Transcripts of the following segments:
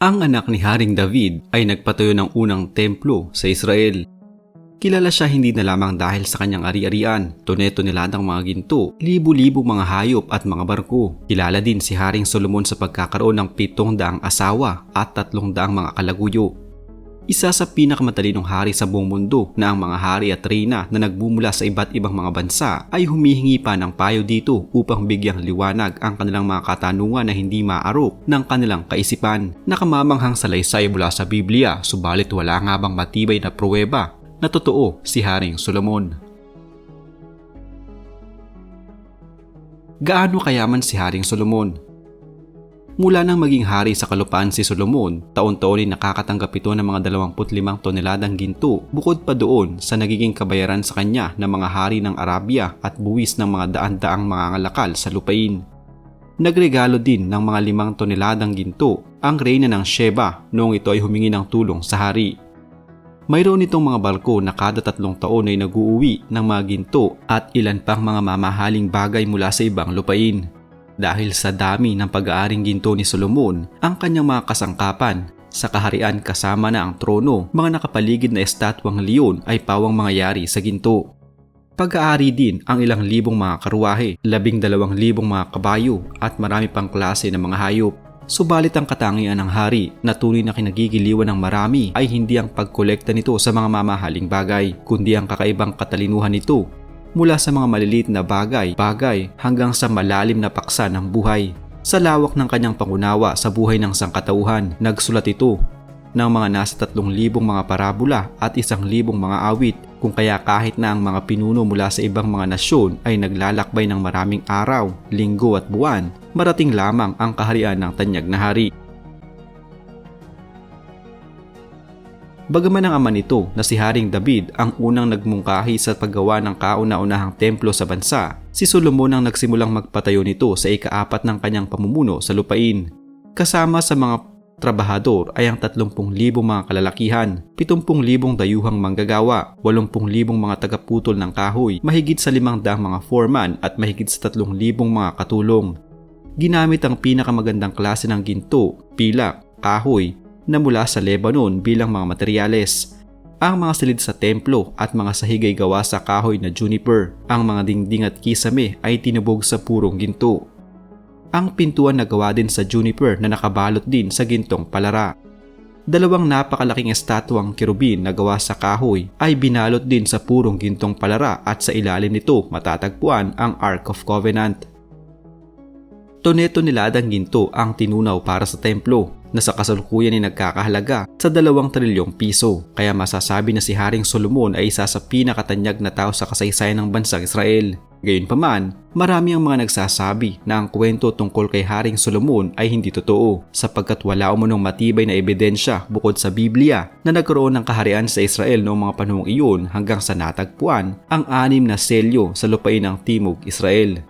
Ang anak ni Haring David ay nagpatayo ng unang templo sa Israel. Kilala siya hindi na lamang dahil sa kanyang ari-arian, toneto-niladang mga ginto, libu-libong mga hayop at mga barko. Kilala din si Haring Solomon sa pagkakaroon ng pitong daang asawa at tatlong daang mga kalaguyo. Isa sa pinakamatalinong hari sa buong mundo na ang mga hari at reyna na nagbumula sa iba't ibang mga bansa ay humihingi pa ng payo dito upang bigyang liwanag ang kanilang mga katanungan na hindi maarok ng kanilang kaisipan. Nakamamanghang salaysay mula sa Biblia subalit wala nga bang matibay na pruweba na totoo si Haring Solomon. Gaano kayaman si Haring Solomon? Mula nang maging hari sa kalupaan si Solomon, taon-taon ay nakakatanggap ito ng mga 25 toneladang ginto bukod pa doon sa nagiging kabayaran sa kanya ng mga hari ng Arabia at buwis ng mga daan-daang mga ngalakal sa lupain. Nagregalo din ng mga limang toneladang ginto ang reyna ng Sheba noong ito ay humingi ng tulong sa hari. Mayroon itong mga barko na kada tatlong taon ay nag-uuwi ng mga ginto at ilan pang mga mamahaling bagay mula sa ibang lupain. Dahil sa dami ng pag-aaring ginto ni Solomon, ang kanyang mga kasangkapan sa kaharian kasama na ang trono, mga nakapaligid na estatwang leon ay pawang mga yari sa ginto. Pag-aari din ang ilang libong mga karuwahe, labing dalawang libong mga kabayo at marami pang klase ng mga hayop. Subalit ang katangian ng hari na tunay na kinagigiliwan ng marami ay hindi ang pagkolekta nito sa mga mamahaling bagay, kundi ang kakaibang katalinuhan nito mula sa mga maliliit na bagay, bagay hanggang sa malalim na paksa ng buhay. Sa lawak ng kanyang pangunawa sa buhay ng sangkatauhan, nagsulat ito ng mga nasa 3,000 mga parabola at 1,000 mga awit kung kaya kahit na ang mga pinuno mula sa ibang mga nasyon ay naglalakbay ng maraming araw, linggo at buwan, marating lamang ang kaharian ng tanyag na hari. Bagaman ang ama nito na si Haring David ang unang nagmungkahi sa paggawa ng kauna-unahang templo sa bansa, si Solomon ang nagsimulang magpatayo nito sa ikaapat ng kanyang pamumuno sa lupain. Kasama sa mga trabahador ay ang 30,000 mga kalalakihan, 70,000 dayuhang manggagawa, 80,000 mga tagaputol ng kahoy, mahigit sa 500 mga foreman at mahigit sa 3,000 mga katulong. Ginamit ang pinakamagandang klase ng ginto, pilak, kahoy, na mula sa Lebanon bilang mga materyales. Ang mga silid sa templo at mga sahigay gawa sa kahoy na juniper. Ang mga dingding at kisame ay tinubog sa purong ginto. Ang pintuan na gawa din sa juniper na nakabalot din sa gintong palara. Dalawang napakalaking estatwang kirubin na gawa sa kahoy ay binalot din sa purong gintong palara at sa ilalim nito matatagpuan ang Ark of Covenant. Toneto niladang ginto ang tinunaw para sa templo na sa kasalukuyan ay nagkakahalaga sa 2 trilyong piso. Kaya masasabi na si Haring Solomon ay isa sa pinakatanyag na tao sa kasaysayan ng bansang Israel. Gayunpaman, marami ang mga nagsasabi na ang kwento tungkol kay Haring Solomon ay hindi totoo sapagkat wala umunong matibay na ebidensya bukod sa Biblia na nagkaroon ng kaharian sa Israel noong mga panahong iyon hanggang sa natagpuan ang anim na selyo sa lupain ng Timog Israel.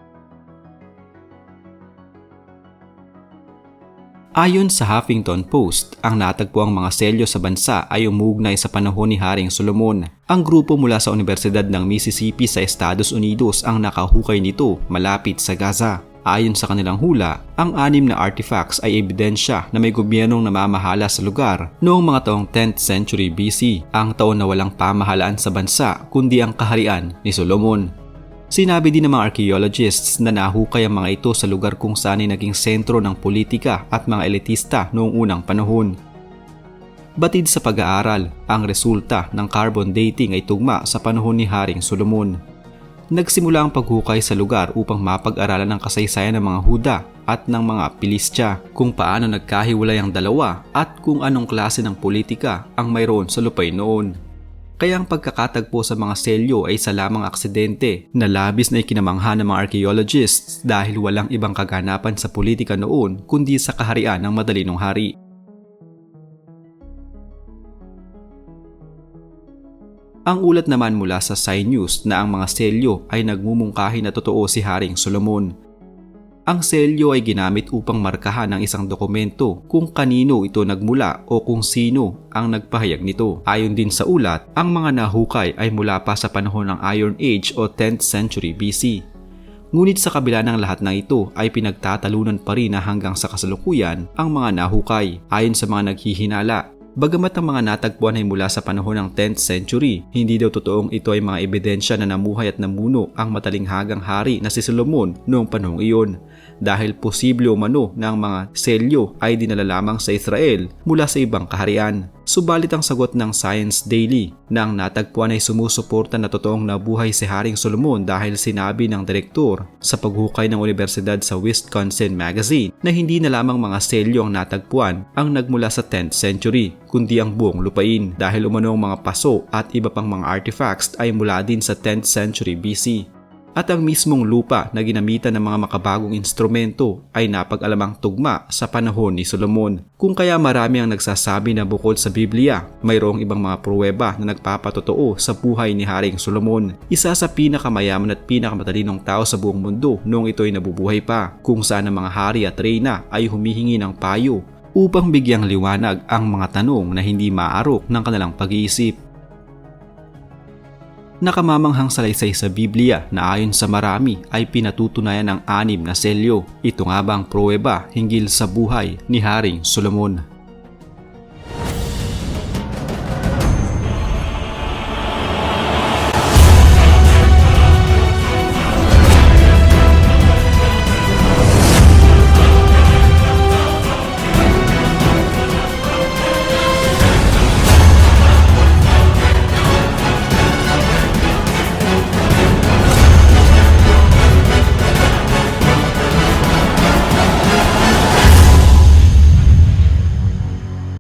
Ayon sa Huffington Post, ang natagpuang mga selyo sa bansa ay umugnay sa panahon ni Haring Solomon. Ang grupo mula sa Universidad ng Mississippi sa Estados Unidos ang nakahukay nito malapit sa Gaza. Ayon sa kanilang hula, ang anim na artifacts ay ebidensya na may gobyernong namamahala sa lugar noong mga taong 10th century BC, ang taon na walang pamahalaan sa bansa kundi ang kaharian ni Solomon. Sinabi din ng mga archaeologists na nahukay ang mga ito sa lugar kung saan ay naging sentro ng politika at mga elitista noong unang panahon. Batid sa pag-aaral, ang resulta ng carbon dating ay tugma sa panahon ni Haring Solomon. Nagsimula ang paghukay sa lugar upang mapag-aralan ang kasaysayan ng mga Huda at ng mga Pilistya, kung paano nagkahiwalay ang dalawa at kung anong klase ng politika ang mayroon sa lupay noon. Kaya ang pagkakatagpo sa mga selyo ay isa lamang aksidente na labis na ikinamangha ng mga archaeologists dahil walang ibang kaganapan sa politika noon kundi sa kaharian ng madalinong hari. Ang ulat naman mula sa Sign News na ang mga selyo ay nagmumungkahi na totoo si Haring Solomon ang selyo ay ginamit upang markahan ng isang dokumento kung kanino ito nagmula o kung sino ang nagpahayag nito. Ayon din sa ulat, ang mga nahukay ay mula pa sa panahon ng Iron Age o 10th century BC. Ngunit sa kabila ng lahat ng ito ay pinagtatalunan pa rin na hanggang sa kasalukuyan ang mga nahukay ayon sa mga naghihinala. Bagamat ang mga natagpuan ay mula sa panahon ng 10th century, hindi daw totoong ito ay mga ebidensya na namuhay at namuno ang matalinghagang hari na si Solomon noong panahong iyon dahil posible umano na ang mga selyo ay dinala lamang sa Israel mula sa ibang kaharian. Subalit ang sagot ng Science Daily na ang natagpuan ay sumusuporta na totoong nabuhay si Haring Solomon dahil sinabi ng direktor sa paghukay ng universidad sa Wisconsin Magazine na hindi na lamang mga selyo ang natagpuan ang nagmula sa 10th century kundi ang buong lupain dahil umano ang mga paso at iba pang mga artifacts ay mula din sa 10th century BC at ang mismong lupa na ginamitan ng mga makabagong instrumento ay napag-alamang tugma sa panahon ni Solomon. Kung kaya marami ang nagsasabi na bukod sa Biblia, mayroong ibang mga pruweba na nagpapatotoo sa buhay ni Haring Solomon. Isa sa pinakamayaman at pinakamatalinong tao sa buong mundo noong ito ay nabubuhay pa, kung saan ang mga hari at reyna ay humihingi ng payo upang bigyang liwanag ang mga tanong na hindi maarok ng kanilang pag-iisip nakamamanghang salaysay sa Biblia na ayon sa marami ay pinatutunayan ng anim na selyo. Ito nga bang pruweba hinggil sa buhay ni Haring Solomon?